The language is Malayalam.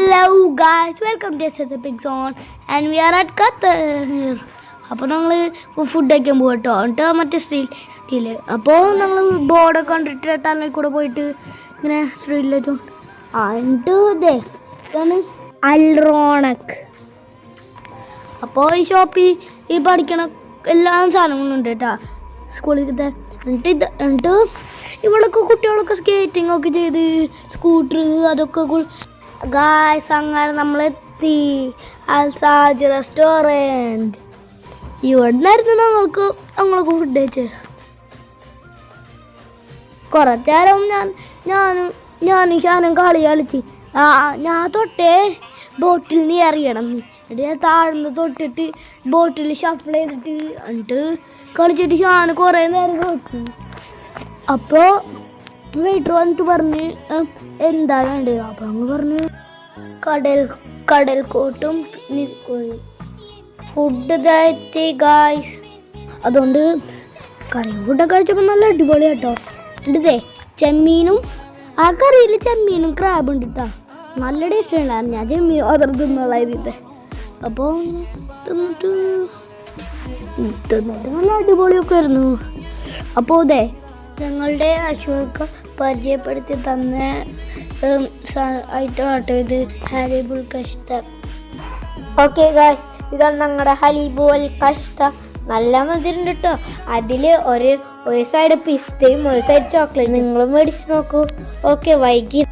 Guys, welcome to SS Big Zone and we are at Qatar. അപ്പോൾ ഞങ്ങൾ ഫുഡ് കഴിക്കാൻ പോകും കേട്ടോ എന്നിട്ട് മറ്റേ സ്ട്രീറ്റിൽ അപ്പോൾ ഞങ്ങൾ ബോർഡൊക്കെ കണ്ടിട്ട് ടണലിൽ കൂടെ പോയിട്ട് ഇങ്ങനെ സ്ട്രീറ്റിലേക്ക് ആ എന്നിട്ട് ഇതേ ഇതാണ് അൽറോണക് അപ്പോൾ ഈ ഷോപ്പിൽ ഈ പഠിക്കണ എല്ലാ സാധനങ്ങളും ഉണ്ട് കേട്ടോ. സ്കൂളിലത്തെ എന്നിട്ട് ഇത് എന്നിട്ട് ഇവിടെയൊക്കെ കുട്ടികളൊക്കെ സ്കേറ്റിംഗ് ഒക്കെ ചെയ്ത് സ്കൂട്ടർ അതൊക്കെ ഗായ്സ് അങ്ങനെ നമ്മളെത്തി. Al Saj restaurant. ഇവിടെ നിന്നായിരുന്നു ഞങ്ങൾക്ക് ഞങ്ങൾക്ക് ഫുഡ് കഴിച്ചത് കുറച്ച് നേരം ഞാൻ ഞാനും ഞാനും ഷാനും കളി കളിച്ച്. ആ ഞാൻ തൊട്ടേ ബോട്ടിൽ നീ അറിയണം എന്നിട്ട് ഞാൻ താഴ്ന്ന് തൊട്ടിട്ട് ബോട്ടിൽ ഷഫിൾ ചെയ്തിട്ട് എന്നിട്ട് കളിച്ചിട്ട് ഷാന് കുറേ നേരം കളിച്ചു. അപ്പോൾ വെയിറ്റർ വന്നിട്ട് പറഞ്ഞ് "ഉം, എന്താ വേണ്ടത് അപ്പോൾ അങ്ങ് പറഞ്ഞു കടൽ കടൽ കോട്ടും ഫുഡ് ഗായ്സ് അതുകൊണ്ട് കറി ഫുഡൊക്കെ കഴിച്ചപ്പോൾ നല്ല അടിപൊളി കേട്ടോ ഇതേ ചെമ്മീനും ആ കറിയിൽ ചെമ്മീനും ക്രാബ് ഉണ്ട് കേട്ടോ നല്ല ടേസ്റ്റ് ഉണ്ടായിരുന്നു. ഞാൻ ചെമ്മീൻ ഓർഡർ തിന്നുള്ളായത് അപ്പോൾ തിന്നിട്ട് തിന്നിട്ട് നല്ല അടിപൊളിയൊക്കെ ആയിരുന്നു. അപ്പോൾ ഇതേ ഞങ്ങളുടെ അശോക പരിചയപ്പെടുത്തി തന്ന ഐറ്റം ആട്ടോ ഇത് ഹാരിബുൾ കഷ്ത ഓക്കെ ഗായ്സ് ഇതാണ് ഞങ്ങളുടെ ഹലീബുൽ കഷ്ത നല്ല മധുരം കേട്ടോ അതിൽ ഒരു ഒരു സൈഡ് പിസ്തയും ഒരു സൈഡ് ചോക്ലേറ്റ് നിങ്ങളും മേടിച്ച് നോക്കൂ. ഓക്കെ വൈകി